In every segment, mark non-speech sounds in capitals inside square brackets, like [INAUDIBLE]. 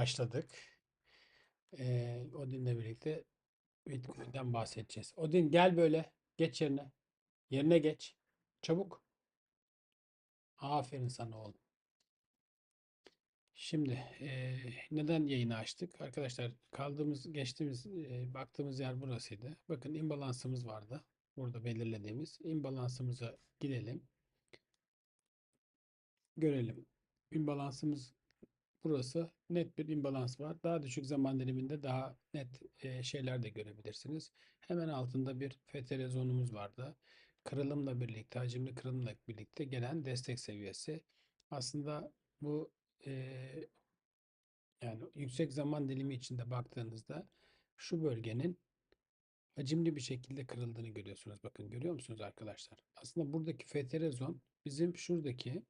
Başladık. Ee, Odin'le birlikte Bitcoin'den bahsedeceğiz. Odin gel böyle, geç yerine. Yerine geç. Çabuk. Aferin sana oğlum. Şimdi eee, neden yayını açtık? Arkadaşlar kaldığımız, geçtiğimiz, eee, baktığımız yer burasıydı. Bakın imbalansımız vardı. Burada belirlediğimiz. imbalansımıza gidelim. Görelim. İmbalansımız burası. Net bir imbalans var. Daha düşük zaman diliminde daha net eee, şeyler de görebilirsiniz. Hemen altında bir FTR zonumuz vardı. Kırılımla birlikte, hacimli kırılımla birlikte gelen destek seviyesi. Aslında bu eee, yani yüksek zaman dilimi içinde baktığınızda şu bölgenin hacimli bir şekilde kırıldığını görüyorsunuz. Bakın görüyor musunuz arkadaşlar? Aslında buradaki FTR zon bizim şuradaki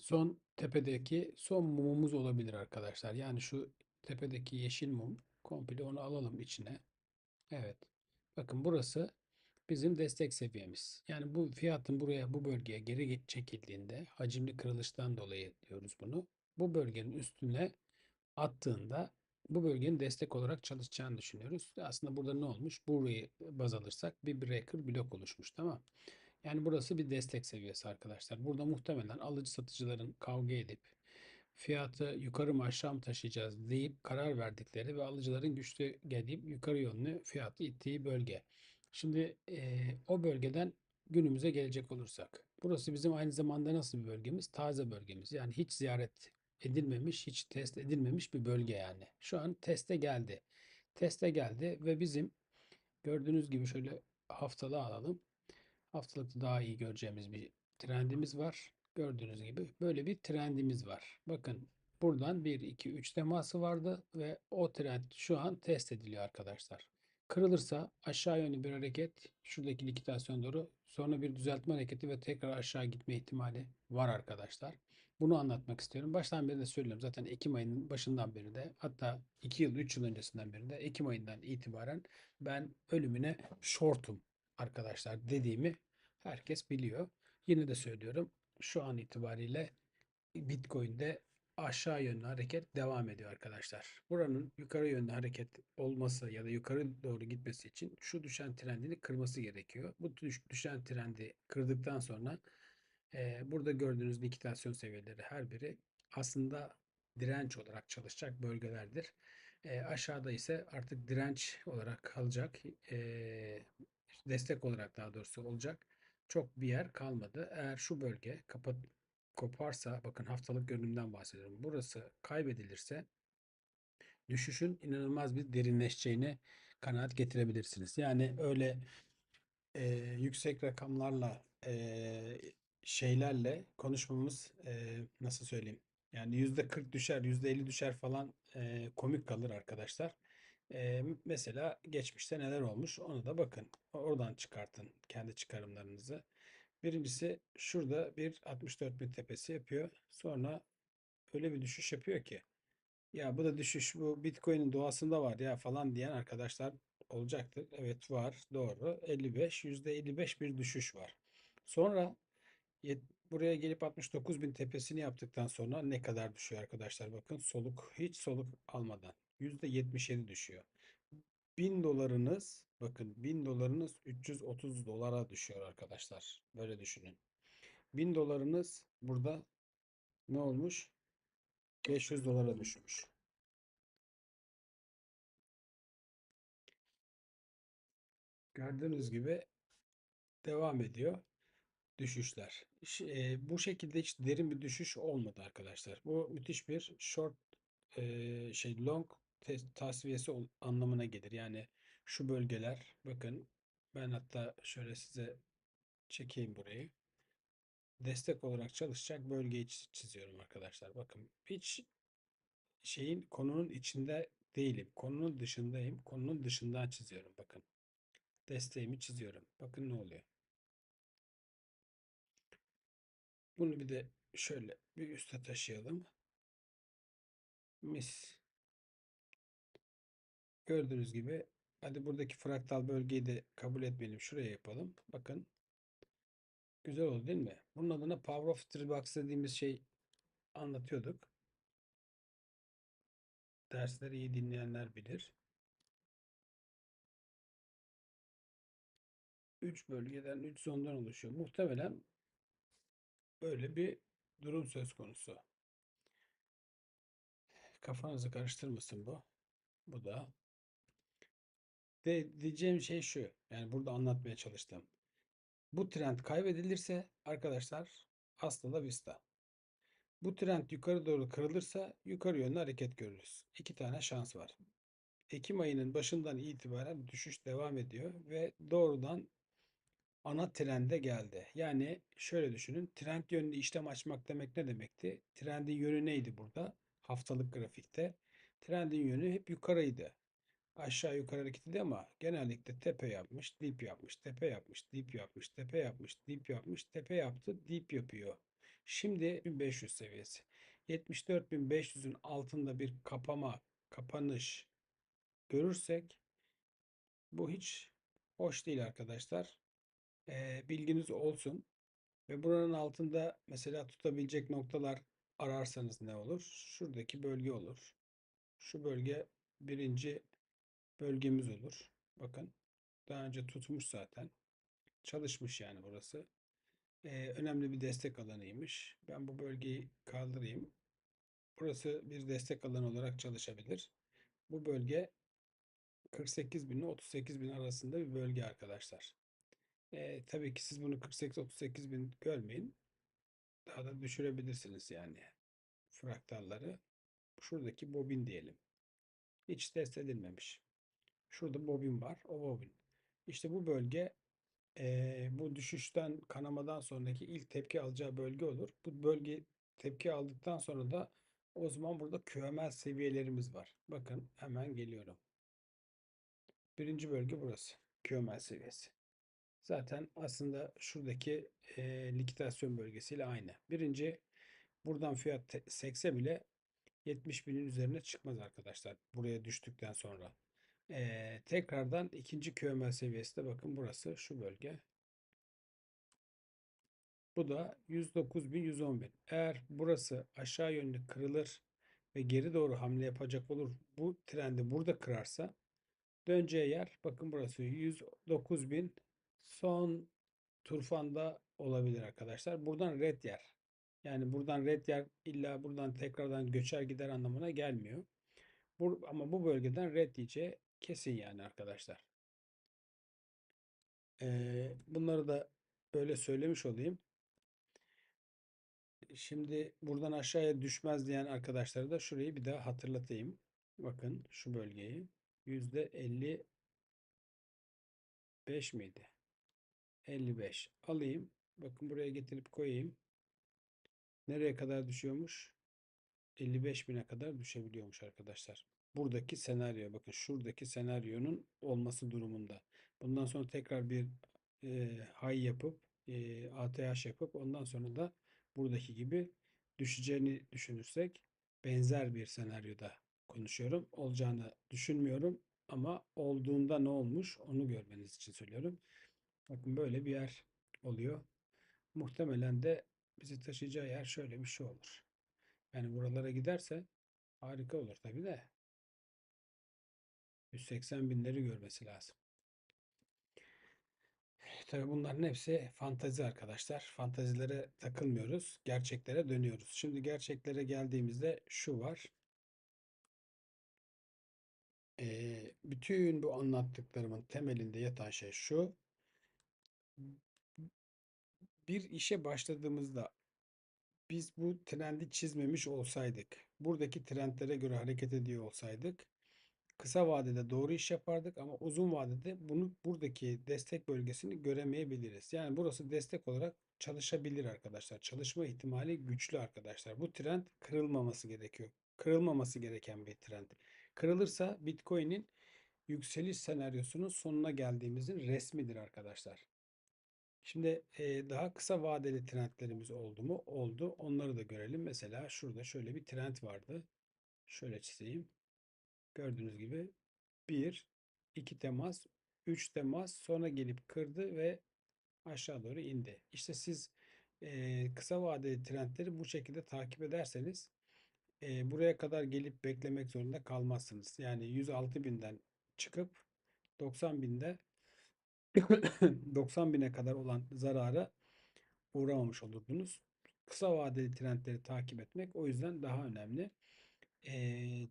son tepedeki son mumumuz olabilir arkadaşlar. Yani şu tepedeki yeşil mum komple onu alalım içine. Evet. Bakın burası bizim destek seviyemiz. Yani bu fiyatın buraya bu bölgeye geri çekildiğinde hacimli kırılıştan dolayı diyoruz bunu. Bu bölgenin üstüne attığında bu bölgenin destek olarak çalışacağını düşünüyoruz. Aslında burada ne olmuş? Burayı baz alırsak bir breaker blok oluşmuş tamam. Yani burası bir destek seviyesi arkadaşlar. Burada muhtemelen alıcı satıcıların kavga edip fiyatı yukarı mı aşağı mı taşıyacağız deyip karar verdikleri ve alıcıların güçlü gelip yukarı yönlü fiyatı ittiği bölge. Şimdi eee, o bölgeden günümüze gelecek olursak. Burası bizim aynı zamanda nasıl bir bölgemiz? Taze bölgemiz. Yani hiç ziyaret edilmemiş, hiç test edilmemiş bir bölge yani. Şu an teste geldi. Teste geldi ve bizim gördüğünüz gibi şöyle haftalığı alalım. Haftalıkta daha iyi göreceğimiz bir trendimiz var. Gördüğünüz gibi böyle bir trendimiz var. Bakın buradan 1, 2, 3 teması vardı ve o trend şu an test ediliyor arkadaşlar. Kırılırsa aşağı yönlü bir hareket şuradaki likitasyon doğru sonra bir düzeltme hareketi ve tekrar aşağı gitme ihtimali var arkadaşlar. Bunu anlatmak istiyorum. Baştan beri de söylüyorum. Zaten Ekim ayının başından beri de hatta 2 yıl 3 yıl öncesinden beri de Ekim ayından itibaren ben ölümüne shortum arkadaşlar dediğimi herkes biliyor. Yine de söylüyorum. Şu an itibariyle Bitcoin'de aşağı yönlü hareket devam ediyor arkadaşlar. Buranın yukarı yönlü hareket olması ya da yukarı doğru gitmesi için şu düşen trendini kırması gerekiyor. Bu düş- düşen trendi kırdıktan sonra e, burada gördüğünüz likitasyon seviyeleri her biri aslında direnç olarak çalışacak bölgelerdir. E, aşağıda ise artık direnç olarak kalacak, e, destek olarak daha doğrusu olacak. Çok bir yer kalmadı. Eğer şu bölge kapat koparsa bakın haftalık görünümden bahsediyorum. Burası kaybedilirse düşüşün inanılmaz bir derinleşeceğini kanaat getirebilirsiniz. Yani öyle e, yüksek rakamlarla e, şeylerle konuşmamız e, nasıl söyleyeyim? Yani yüzde 40 düşer, yüzde 50 düşer falan e, komik kalır arkadaşlar. E, mesela geçmişte neler olmuş ona da bakın. Oradan çıkartın kendi çıkarımlarınızı. Birincisi şurada bir 64 bin tepesi yapıyor. Sonra öyle bir düşüş yapıyor ki ya bu da düşüş bu Bitcoin'in doğasında var ya falan diyen arkadaşlar olacaktır. Evet var doğru 55 %55 bir düşüş var. Sonra buraya gelip 69 bin tepesini yaptıktan sonra ne kadar düşüyor arkadaşlar bakın soluk hiç soluk almadan %77 düşüyor. 1000 dolarınız bakın 1000 dolarınız 330 dolara düşüyor arkadaşlar. Böyle düşünün. 1000 dolarınız burada ne olmuş? 500 dolara düşmüş. Gördüğünüz gibi devam ediyor. Düşüşler. E, bu şekilde hiç derin bir düşüş olmadı arkadaşlar. Bu müthiş bir short e, şey long te- tasfiyesi anlamına gelir. Yani şu bölgeler bakın ben hatta şöyle size çekeyim burayı. Destek olarak çalışacak bölgeyi çiz- çiziyorum arkadaşlar. Bakın hiç şeyin konunun içinde değilim. Konunun dışındayım. Konunun dışından çiziyorum bakın. Desteğimi çiziyorum. Bakın ne oluyor. Bunu bir de şöyle bir üste taşıyalım. Mis. Gördüğünüz gibi hadi buradaki fraktal bölgeyi de kabul etmeyelim. Şuraya yapalım. Bakın. Güzel oldu değil mi? Bunun adına Power of Three dediğimiz şey anlatıyorduk. Dersleri iyi dinleyenler bilir. 3 bölgeden 3 zondan oluşuyor. Muhtemelen böyle bir durum söz konusu. Kafanızı karıştırmasın bu. Bu da. De, diyeceğim şey şu. Yani burada anlatmaya çalıştım. Bu trend kaybedilirse arkadaşlar hasta la vista. Bu trend yukarı doğru kırılırsa yukarı yönlü hareket görürüz. İki tane şans var. Ekim ayının başından itibaren düşüş devam ediyor ve doğrudan ana trende geldi. Yani şöyle düşünün. Trend yönlü işlem açmak demek ne demekti? Trendin yönü neydi burada? Haftalık grafikte. Trendin yönü hep yukarıydı. Aşağı yukarı hareket ama genellikle tepe yapmış, dip yapmış, tepe yapmış, dip yapmış, tepe yapmış, dip yapmış, tepe yaptı, dip yapıyor. Şimdi 1500 seviyesi. 74.500'ün altında bir kapama, kapanış görürsek bu hiç hoş değil arkadaşlar. Ee, bilginiz olsun. Ve buranın altında mesela tutabilecek noktalar ararsanız ne olur? Şuradaki bölge olur. Şu bölge birinci bölgemiz olur. Bakın daha önce tutmuş zaten. Çalışmış yani burası. Ee, önemli bir destek alanıymış. Ben bu bölgeyi kaldırayım. Burası bir destek alanı olarak çalışabilir. Bu bölge 48 bin ile 38 bin arasında bir bölge arkadaşlar. Ee, tabii ki siz bunu 48-38 bin görmeyin. Daha da düşürebilirsiniz yani fraktalları. Şuradaki bobin diyelim. Hiç test edilmemiş. Şurada bobin var. O bobin. İşte bu bölge eee, bu düşüşten kanamadan sonraki ilk tepki alacağı bölge olur. Bu bölge tepki aldıktan sonra da o zaman burada QML seviyelerimiz var. Bakın hemen geliyorum. Birinci bölge burası. QML seviyesi. Zaten aslında şuradaki eee likidasyon bölgesiyle aynı. Birinci buradan fiyat te- sekse bile 70 binin üzerine çıkmaz arkadaşlar. Buraya düştükten sonra. Ee, tekrardan ikinci QML seviyesi de bakın burası şu bölge. Bu da 109.110.000. Eğer burası aşağı yönlü kırılır ve geri doğru hamle yapacak olur. Bu trendi burada kırarsa döneceği yer bakın burası 109.000 son turfanda olabilir arkadaşlar. Buradan red yer. Yani buradan red yer illa buradan tekrardan göçer gider anlamına gelmiyor. Bu, ama bu bölgeden red diyeceği kesin yani arkadaşlar. Ee, bunları da böyle söylemiş olayım. Şimdi buradan aşağıya düşmez diyen arkadaşlara da şurayı bir daha hatırlatayım. Bakın şu bölgeyi. Yüzde 55 miydi? 55. Alayım. Bakın buraya getirip koyayım. Nereye kadar düşüyormuş? 55 bine kadar düşebiliyormuş arkadaşlar. Buradaki senaryo bakın şuradaki senaryonun olması durumunda. Bundan sonra tekrar bir e, high yapıp e, ATH yapıp ondan sonra da buradaki gibi düşeceğini düşünürsek benzer bir senaryoda konuşuyorum. Olacağını düşünmüyorum ama olduğunda ne olmuş onu görmeniz için söylüyorum. Bakın böyle bir yer oluyor. Muhtemelen de bizi taşıyacağı yer şöyle bir şey olur. Yani buralara giderse harika olur tabii de. 180 binleri görmesi lazım. Tabii bunların hepsi fantazi arkadaşlar. Fantazilere takılmıyoruz. Gerçeklere dönüyoruz. Şimdi gerçeklere geldiğimizde şu var. Ee, bütün bu anlattıklarımın temelinde yatan şey şu. Bir işe başladığımızda biz bu trendi çizmemiş olsaydık, buradaki trendlere göre hareket ediyor olsaydık, kısa vadede doğru iş yapardık ama uzun vadede bunu buradaki destek bölgesini göremeyebiliriz. Yani burası destek olarak çalışabilir arkadaşlar. Çalışma ihtimali güçlü arkadaşlar. Bu trend kırılmaması gerekiyor. Kırılmaması gereken bir trend. Kırılırsa Bitcoin'in yükseliş senaryosunun sonuna geldiğimizin resmidir arkadaşlar. Şimdi e, daha kısa vadeli trendlerimiz oldu mu? Oldu. Onları da görelim. Mesela şurada şöyle bir trend vardı. Şöyle çizeyim. Gördüğünüz gibi 1, 2 temas, 3 temas sonra gelip kırdı ve aşağı doğru indi. İşte siz e, kısa vadeli trendleri bu şekilde takip ederseniz e, buraya kadar gelip beklemek zorunda kalmazsınız. Yani 106 binden çıkıp 90 binde [COUGHS] 90 bine kadar olan zarara uğramamış olurdunuz. Kısa vadeli trendleri takip etmek o yüzden daha önemli e,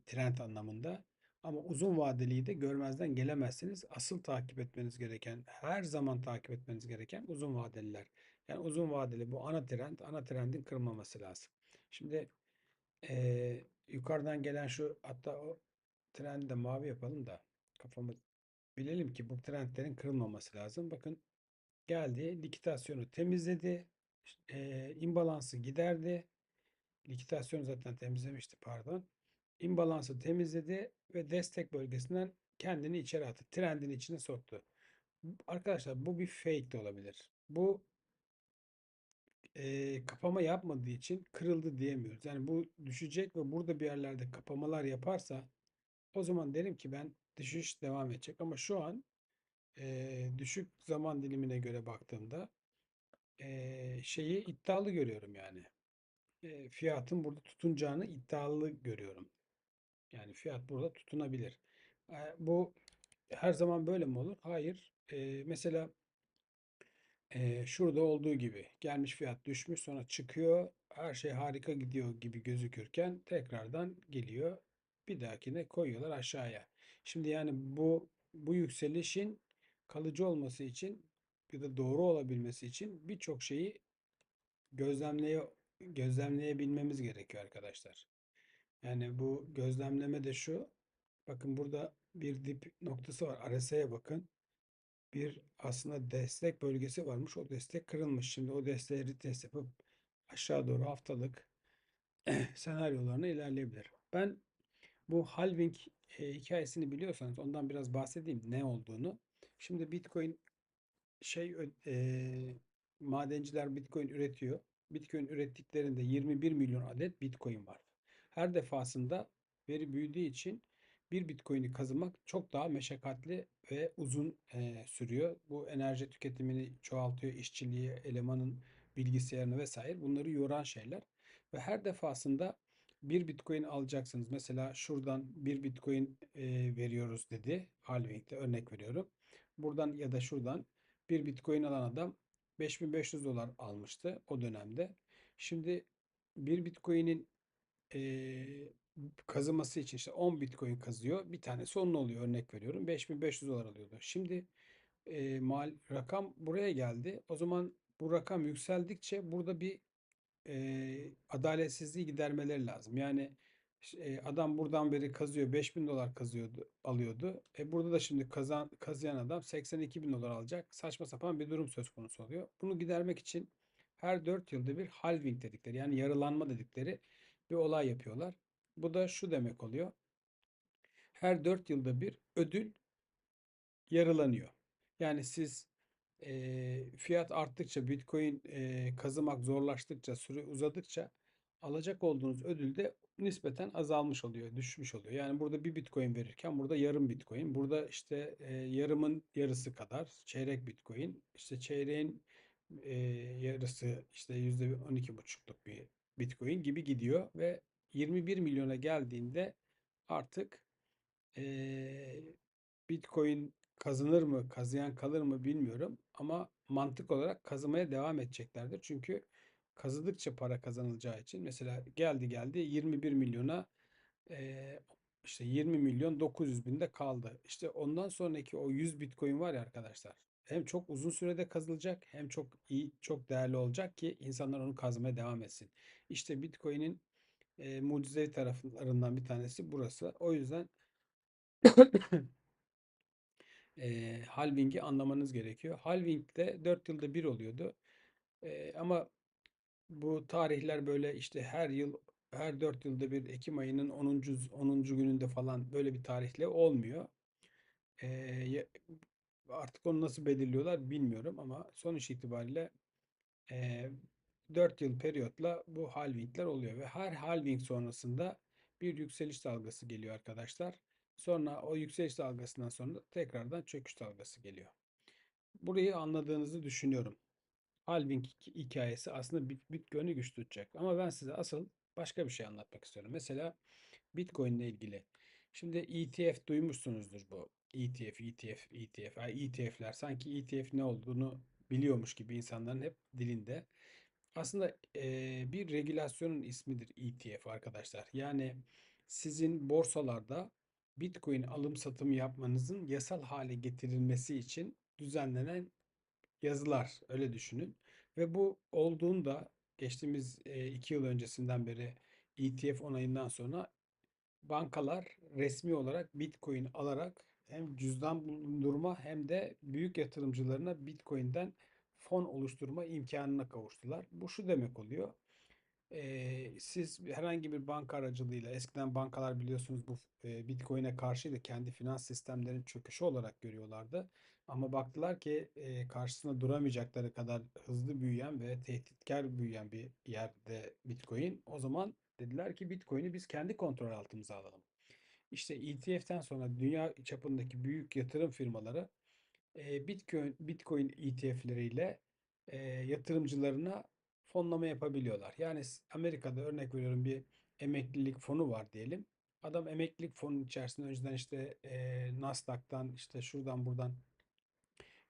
trend anlamında. Ama uzun vadeliyi de görmezden gelemezsiniz. Asıl takip etmeniz gereken, her zaman takip etmeniz gereken uzun vadeliler. Yani uzun vadeli bu ana trend, ana trendin kırılmaması lazım. Şimdi e, yukarıdan gelen şu hatta o trendi de mavi yapalım da kafamı bilelim ki bu trendlerin kırılmaması lazım. Bakın geldi, likitasyonu temizledi, e, imbalansı giderdi. Likitasyonu zaten temizlemişti pardon. İmbalansı temizledi ve destek bölgesinden kendini içeri attı. Trendin içine soktu. Arkadaşlar bu bir fake de olabilir. Bu e, kapama yapmadığı için kırıldı diyemiyoruz. Yani bu düşecek ve burada bir yerlerde kapamalar yaparsa o zaman derim ki ben düşüş devam edecek. Ama şu an e, düşük zaman dilimine göre baktığımda e, şeyi iddialı görüyorum yani. E, fiyatın burada tutunacağını iddialı görüyorum. Yani fiyat burada tutunabilir. E, bu her zaman böyle mi olur? Hayır. E, mesela e, şurada olduğu gibi gelmiş fiyat düşmüş sonra çıkıyor. Her şey harika gidiyor gibi gözükürken tekrardan geliyor. Bir dahakine koyuyorlar aşağıya. Şimdi yani bu bu yükselişin kalıcı olması için ya da doğru olabilmesi için birçok şeyi gözlemleye gözlemleyebilmemiz gerekiyor arkadaşlar. Yani bu gözlemleme de şu. Bakın burada bir dip noktası var. RSI'ye bakın. Bir aslında destek bölgesi varmış. O destek kırılmış. Şimdi o desteği retest yapıp aşağı doğru haftalık [CLEARS THROAT] senaryolarına ilerleyebilir. Ben bu halving e, hikayesini biliyorsanız ondan biraz bahsedeyim ne olduğunu. Şimdi Bitcoin şey e, madenciler Bitcoin üretiyor. Bitcoin ürettiklerinde 21 milyon adet Bitcoin var. Her defasında veri büyüdüğü için bir Bitcoin'i kazımak çok daha meşakkatli ve uzun e, sürüyor. Bu enerji tüketimini çoğaltıyor, işçiliği, elemanın bilgisayarını vesaire bunları yoran şeyler. Ve her defasında bir Bitcoin alacaksınız. Mesela şuradan bir Bitcoin e, veriyoruz dedi. Halving'de örnek veriyorum. Buradan ya da şuradan bir Bitcoin alan adam 5500 dolar almıştı o dönemde. Şimdi bir Bitcoin'in e, kazıması için işte 10 Bitcoin kazıyor. Bir tane sonun oluyor örnek veriyorum. 5500 dolar alıyordu. Şimdi e, mal rakam buraya geldi. O zaman bu rakam yükseldikçe burada bir e, adaletsizliği gidermeleri lazım. Yani e, adam buradan beri kazıyor 5000 dolar kazıyordu alıyordu. E burada da şimdi kazan kazıyan adam 82 bin dolar alacak. Saçma sapan bir durum söz konusu oluyor. Bunu gidermek için her 4 yılda bir halving dedikleri yani yarılanma dedikleri bir olay yapıyorlar. Bu da şu demek oluyor. Her 4 yılda bir ödül yarılanıyor. Yani siz e, fiyat arttıkça, Bitcoin e, kazımak zorlaştıkça, süre uzadıkça alacak olduğunuz ödül de nispeten azalmış oluyor, düşmüş oluyor. Yani burada bir Bitcoin verirken burada yarım Bitcoin, burada işte e, yarımın yarısı kadar çeyrek Bitcoin, işte çeyreğin e, yarısı işte yüzde on iki buçukluk bir Bitcoin gibi gidiyor ve 21 milyona geldiğinde artık e, Bitcoin kazanır mı, kazıyan kalır mı bilmiyorum ama mantık olarak kazımaya devam edeceklerdir. Çünkü kazıdıkça para kazanılacağı için mesela geldi geldi 21 milyona işte 20 milyon 900 binde kaldı. İşte ondan sonraki o 100 Bitcoin var ya arkadaşlar. hem çok uzun sürede kazılacak hem çok iyi, çok değerli olacak ki insanlar onu kazmaya devam etsin. İşte Bitcoin'in mucizevi taraflarından bir tanesi burası. O yüzden e, halving'i anlamanız gerekiyor. Halving de 4 yılda bir oluyordu. E, ama bu tarihler böyle işte her yıl her 4 yılda bir Ekim ayının 10. 10. gününde falan böyle bir tarihle olmuyor. E, artık onu nasıl belirliyorlar bilmiyorum ama sonuç itibariyle e, 4 yıl periyotla bu halvingler oluyor ve her halving sonrasında bir yükseliş dalgası geliyor arkadaşlar. Sonra o yükseliş dalgasından sonra tekrardan çöküş dalgası geliyor. Burayı anladığınızı düşünüyorum. Halving hikayesi aslında Bitcoin'i güç tutacak. Ama ben size asıl başka bir şey anlatmak istiyorum. Mesela Bitcoin ile ilgili. Şimdi ETF duymuşsunuzdur bu. ETF, ETF, ETF. Yani ETF'ler sanki ETF ne olduğunu biliyormuş gibi insanların hep dilinde. Aslında eee, bir regülasyonun ismidir ETF arkadaşlar. Yani sizin borsalarda Bitcoin alım satımı yapmanızın yasal hale getirilmesi için düzenlenen yazılar öyle düşünün. Ve bu olduğunda geçtiğimiz e, iki yıl öncesinden beri ETF onayından sonra bankalar resmi olarak Bitcoin alarak hem cüzdan bulundurma hem de büyük yatırımcılarına Bitcoin'den fon oluşturma imkanına kavuştular. Bu şu demek oluyor. Ee, siz herhangi bir banka aracılığıyla eskiden bankalar biliyorsunuz bu e, Bitcoin'e karşıydı. Kendi finans sistemlerinin çöküşü olarak görüyorlardı. Ama baktılar ki e, karşısında duramayacakları kadar hızlı büyüyen ve tehditkar büyüyen bir yerde Bitcoin. O zaman dediler ki Bitcoin'i biz kendi kontrol altımıza alalım. İşte ETF'ten sonra dünya çapındaki büyük yatırım firmaları e, Bitcoin, Bitcoin ETF'leriyle e, yatırımcılarına fonlama yapabiliyorlar. Yani Amerika'da örnek veriyorum bir emeklilik fonu var diyelim. Adam emeklilik fonunun içerisinde önceden işte e, Nasdaq'tan işte şuradan buradan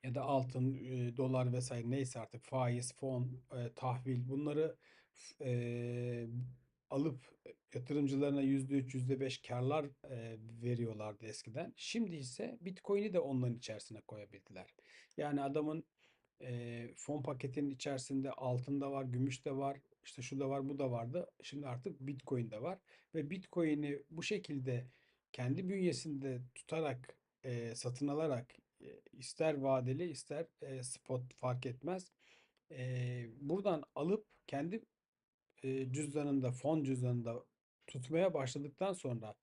ya da altın, e, dolar vesaire neyse artık faiz, fon, e, tahvil bunları e, alıp yatırımcılarına %3, %5 karlar e, veriyorlardı eskiden. Şimdi ise Bitcoin'i de onların içerisine koyabildiler. Yani adamın e, fon paketinin içerisinde altın da var, gümüş de var, işte şu da var, bu da vardı. Şimdi artık Bitcoin de var ve Bitcoin'i bu şekilde kendi bünyesinde tutarak e, satın alarak e, ister vadeli ister e, spot fark etmez. E, buradan alıp kendi e, cüzdanında, fon cüzdanında tutmaya başladıktan sonra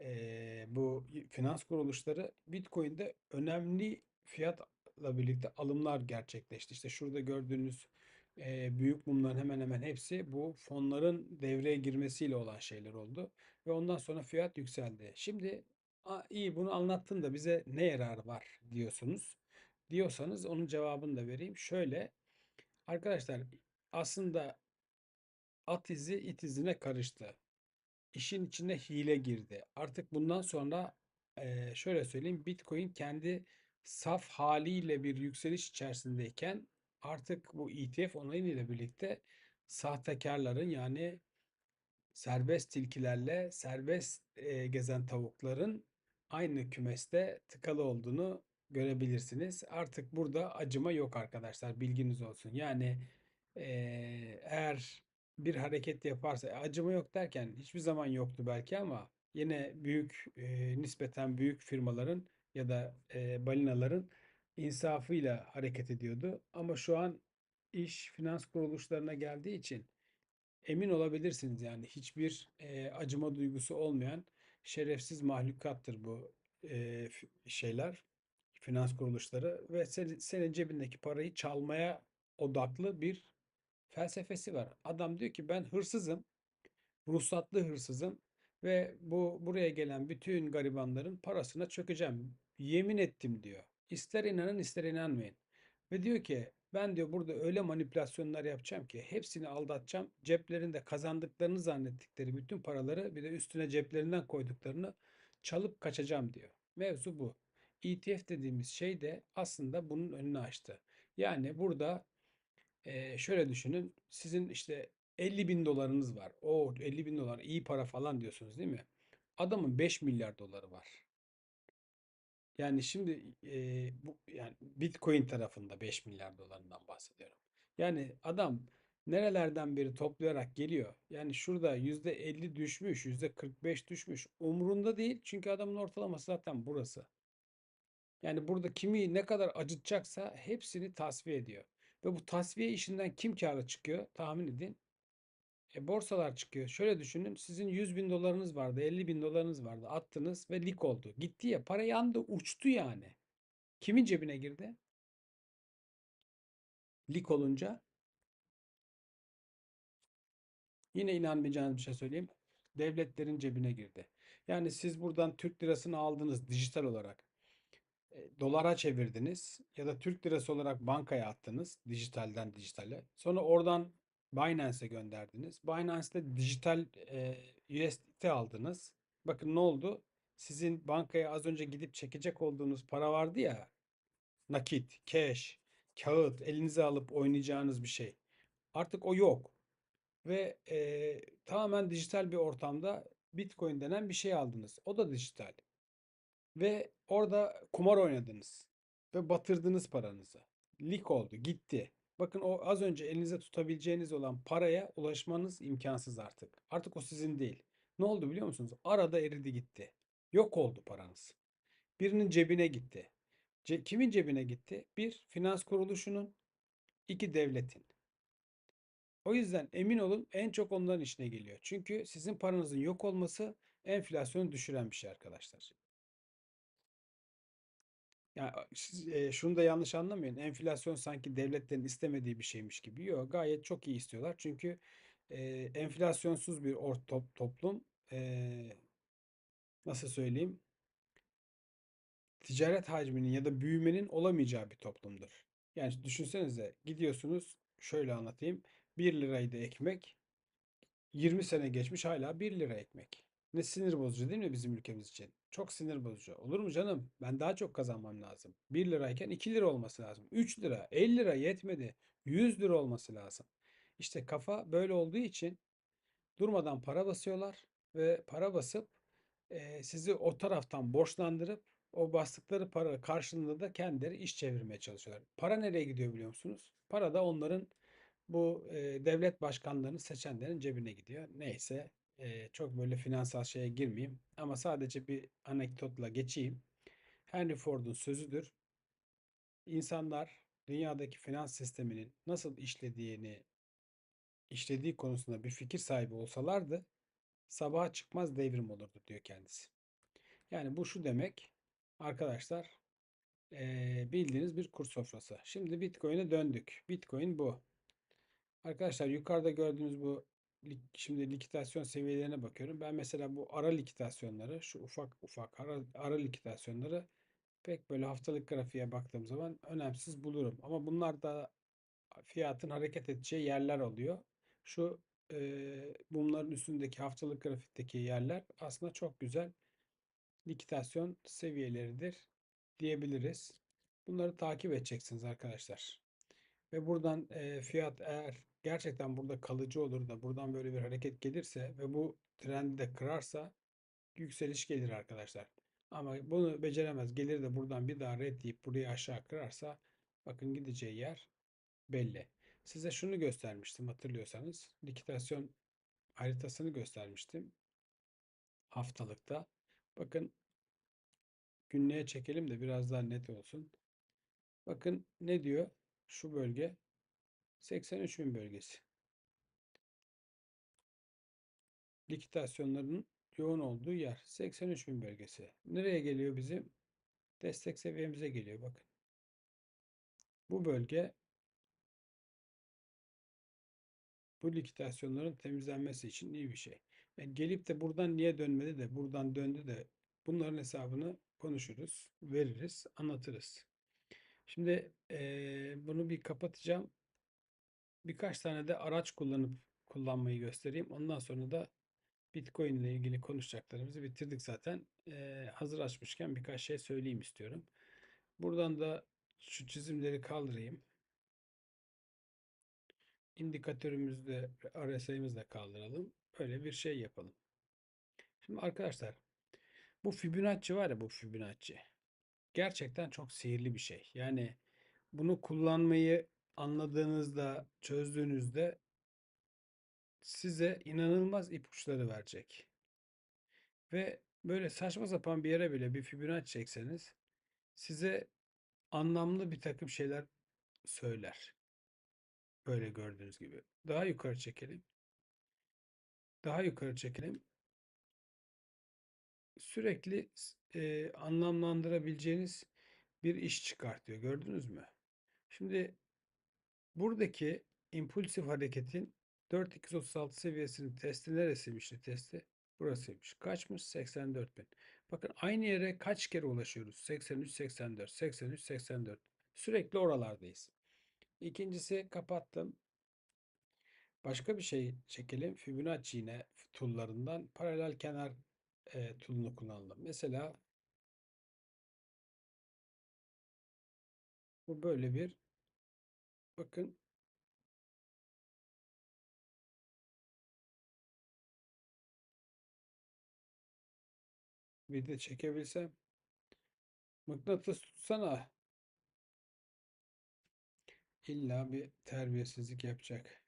e, bu finans kuruluşları Bitcoin'de önemli fiyatla birlikte alımlar gerçekleşti. İşte şurada gördüğünüz e, büyük mumların hemen hemen hepsi bu fonların devreye girmesiyle olan şeyler oldu. Ve ondan sonra fiyat yükseldi. Şimdi "Aa, iyi bunu anlattın da bize ne yararı var diyorsunuz. Diyorsanız onun cevabını da vereyim. Şöyle arkadaşlar aslında at izi it izine karıştı. İşin içine hile girdi. Artık bundan sonra şöyle söyleyeyim Bitcoin kendi saf haliyle bir yükseliş içerisindeyken artık bu ETF onayıyla birlikte sahtekarların yani serbest tilkilerle serbest e, gezen tavukların aynı kümeste tıkalı olduğunu görebilirsiniz. Artık burada acıma yok arkadaşlar bilginiz olsun. Yani e, eğer bir hareket yaparsa acıma yok derken hiçbir zaman yoktu belki ama yine büyük e, nispeten büyük firmaların ya da e, balinaların insafıyla hareket ediyordu. Ama şu an iş finans kuruluşlarına geldiği için emin olabilirsiniz yani hiçbir e, acıma duygusu olmayan şerefsiz mahlukattır bu e, şeyler, finans kuruluşları ve senin, senin cebindeki parayı çalmaya odaklı bir felsefesi var. Adam diyor ki ben hırsızım, ruhsatlı hırsızım ve bu buraya gelen bütün garibanların parasına çökeceğim. Yemin ettim diyor. İster inanın ister inanmayın. Ve diyor ki ben diyor burada öyle manipülasyonlar yapacağım ki hepsini aldatacağım. Ceplerinde kazandıklarını zannettikleri bütün paraları bir de üstüne ceplerinden koyduklarını çalıp kaçacağım diyor. Mevzu bu. ETF dediğimiz şey de aslında bunun önünü açtı. Yani burada e, şöyle düşünün. Sizin işte 50 bin dolarınız var. O 50 bin dolar iyi para falan diyorsunuz değil mi? Adamın 5 milyar doları var. Yani şimdi e, bu yani Bitcoin tarafında 5 milyar dolarından bahsediyorum. Yani adam nerelerden beri toplayarak geliyor. Yani şurada %50 düşmüş, %45 düşmüş. Umurunda değil. Çünkü adamın ortalaması zaten burası. Yani burada kimi ne kadar acıtacaksa hepsini tasfiye ediyor. Ve bu tasfiye işinden kim kâra çıkıyor? Tahmin edin. E, borsalar çıkıyor. Şöyle düşünün. Sizin 100 bin dolarınız vardı, 50 bin dolarınız vardı. Attınız ve lik oldu. Gitti ya. Para yandı, uçtu yani. Kimin cebine girdi? Lik olunca. Yine inanmayacağınız bir şey söyleyeyim. Devletlerin cebine girdi. Yani siz buradan Türk lirasını aldınız dijital olarak. e, dolara çevirdiniz ya da Türk lirası olarak bankaya attınız dijitalden dijitale. Sonra oradan Binance'e gönderdiniz. Binance'de dijital e, USDT aldınız. Bakın ne oldu? Sizin bankaya az önce gidip çekecek olduğunuz para vardı ya nakit, cash, kağıt elinize alıp oynayacağınız bir şey. Artık o yok. Ve e, tamamen dijital bir ortamda Bitcoin denen bir şey aldınız. O da dijital. Ve orada kumar oynadınız. Ve batırdınız paranızı. Lik oldu, gitti. Bakın o az önce elinize tutabileceğiniz olan paraya ulaşmanız imkansız artık. Artık o sizin değil. Ne oldu biliyor musunuz? Arada eridi gitti. Yok oldu paranız. Birinin cebine gitti. Ce- kimin cebine gitti? Bir, finans kuruluşunun, iki devletin. O yüzden emin olun en çok onların işine geliyor. Çünkü sizin paranızın yok olması enflasyonu düşüren bir şey arkadaşlar. Ya şunu da yanlış anlamayın. Enflasyon sanki devletlerin istemediği bir şeymiş gibi. Yok, gayet çok iyi istiyorlar. Çünkü e, enflasyonsuz bir ort top, toplum e, nasıl söyleyeyim? Ticaret hacminin ya da büyümenin olamayacağı bir toplumdur. Yani düşünsenize gidiyorsunuz şöyle anlatayım. bir liraydı ekmek. 20 sene geçmiş hala bir lira ekmek. Ne sinir bozucu değil mi bizim ülkemiz için? Çok sinir bozucu. Olur mu canım? Ben daha çok kazanmam lazım. Bir lirayken 2 lira olması lazım. 3 lira, 50 lira yetmedi. 100 lira olması lazım. İşte kafa böyle olduğu için durmadan para basıyorlar ve para basıp e, sizi o taraftan borçlandırıp o bastıkları para karşılığında da kendileri iş çevirmeye çalışıyorlar. Para nereye gidiyor biliyor musunuz? Para da onların bu e, devlet başkanlarını seçenlerin cebine gidiyor. Neyse e, çok böyle finansal şeye girmeyeyim ama sadece bir anekdotla geçeyim. Henry Ford'un sözüdür. İnsanlar dünyadaki finans sisteminin nasıl işlediğini işlediği konusunda bir fikir sahibi olsalardı sabaha çıkmaz devrim olurdu diyor kendisi. Yani bu şu demek arkadaşlar e, bildiğiniz bir kur sofrası. Şimdi Bitcoin'e döndük. Bitcoin bu. Arkadaşlar yukarıda gördüğünüz bu şimdi likidasyon seviyelerine bakıyorum. Ben mesela bu ara likitasyonları, şu ufak ufak ara, ara likitasyonları pek böyle haftalık grafiğe baktığım zaman önemsiz bulurum. Ama bunlar da fiyatın hareket edeceği yerler oluyor. Şu e, bunların üstündeki haftalık grafikteki yerler aslında çok güzel likidasyon seviyeleridir diyebiliriz. Bunları takip edeceksiniz arkadaşlar. Ve buradan e, fiyat eğer gerçekten burada kalıcı olur da buradan böyle bir hareket gelirse ve bu trendi de kırarsa yükseliş gelir arkadaşlar. Ama bunu beceremez. Gelir de buradan bir daha red deyip burayı aşağı kırarsa bakın gideceği yer belli. Size şunu göstermiştim hatırlıyorsanız. Likidasyon haritasını göstermiştim. Haftalıkta. Bakın günlüğe çekelim de biraz daha net olsun. Bakın ne diyor? Şu bölge 83 bin bölgesi. Likitasyonların yoğun olduğu yer 83 bin bölgesi. Nereye geliyor bizim? Destek seviyemize geliyor bakın. Bu bölge bu likitasyonların temizlenmesi için iyi bir şey. Yani gelip de buradan niye dönmedi de buradan döndü de bunların hesabını konuşuruz, veririz, anlatırız. Şimdi eee, bunu bir kapatacağım. Birkaç tane de araç kullanıp kullanmayı göstereyim. Ondan sonra da Bitcoin ile ilgili konuşacaklarımızı bitirdik zaten. Eee, hazır açmışken birkaç şey söyleyeyim istiyorum. Buradan da şu çizimleri kaldırayım. İndikatörümüzü de RSI'mizi de kaldıralım. Öyle bir şey yapalım. Şimdi arkadaşlar bu Fibonacci var ya bu Fibonacci. Gerçekten çok sihirli bir şey. Yani bunu kullanmayı anladığınızda, çözdüğünüzde size inanılmaz ipuçları verecek. Ve böyle saçma sapan bir yere bile bir Fibonacci çekseniz size anlamlı bir takım şeyler söyler. Böyle gördüğünüz gibi. Daha yukarı çekelim. Daha yukarı çekelim. Sürekli e, anlamlandırabileceğiniz bir iş çıkartıyor. Gördünüz mü? Şimdi buradaki impulsif hareketin 4236 seviyesinin testi neresiymiş testi? Burasıymış. Kaçmış? 84 bin. Bakın aynı yere kaç kere ulaşıyoruz? 83, 84, 83, 84. Sürekli oralardayız. İkincisi kapattım. Başka bir şey çekelim. Fibonacci yine tool'larından paralel kenar e, tool'unu kullanalım. Mesela bu böyle bir bakın bir de çekebilsem mıknatıs tutsana illa bir terbiyesizlik yapacak.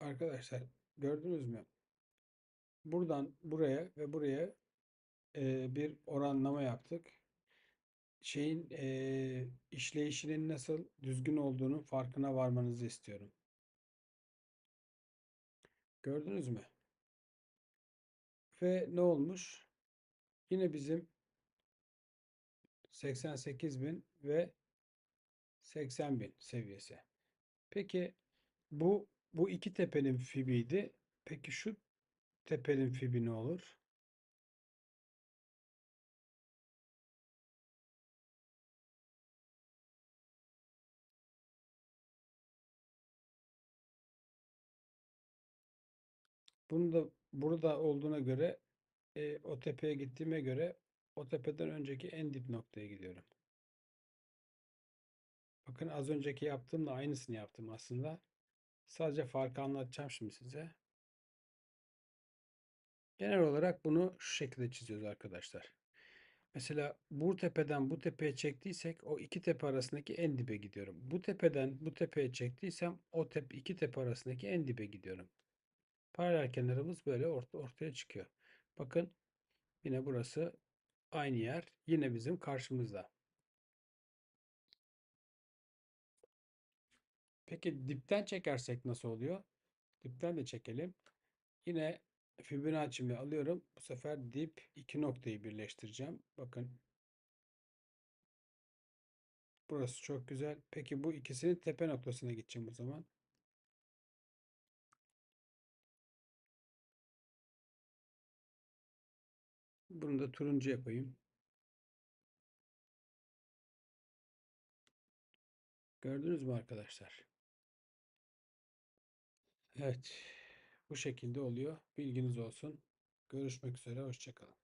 Arkadaşlar gördünüz mü? Buradan buraya ve buraya e, bir oranlama yaptık. Şeyin e, işleyişinin nasıl düzgün olduğunu farkına varmanızı istiyorum. Gördünüz mü? Ve ne olmuş? Yine bizim 88 bin ve 80 bin seviyesi. Peki bu bu iki tepenin fibiydi. Peki şu tepenin fibi ne olur? Bunu da burada olduğuna göre e, o tepeye gittiğime göre o tepeden önceki en dip noktaya gidiyorum. Bakın az önceki yaptığımla aynısını yaptım aslında. Sadece farkı anlatacağım şimdi size. Genel olarak bunu şu şekilde çiziyoruz arkadaşlar. Mesela bu tepeden bu tepeye çektiysek o iki tepe arasındaki en dibe gidiyorum. Bu tepeden bu tepeye çektiysem o tepe iki tepe arasındaki en dibe gidiyorum. Paralel kenarımız böyle orta, ortaya çıkıyor. Bakın yine burası aynı yer. Yine bizim karşımızda. Peki dipten çekersek nasıl oluyor? Dipten de çekelim. Yine Fibonacci'mi alıyorum. Bu sefer dip iki noktayı birleştireceğim. Bakın. Burası çok güzel. Peki bu ikisinin tepe noktasına gideceğim o zaman. Bunu da turuncu yapayım. Gördünüz mü arkadaşlar? Evet. Bu şekilde oluyor. Bilginiz olsun. Görüşmek üzere. Hoşçakalın.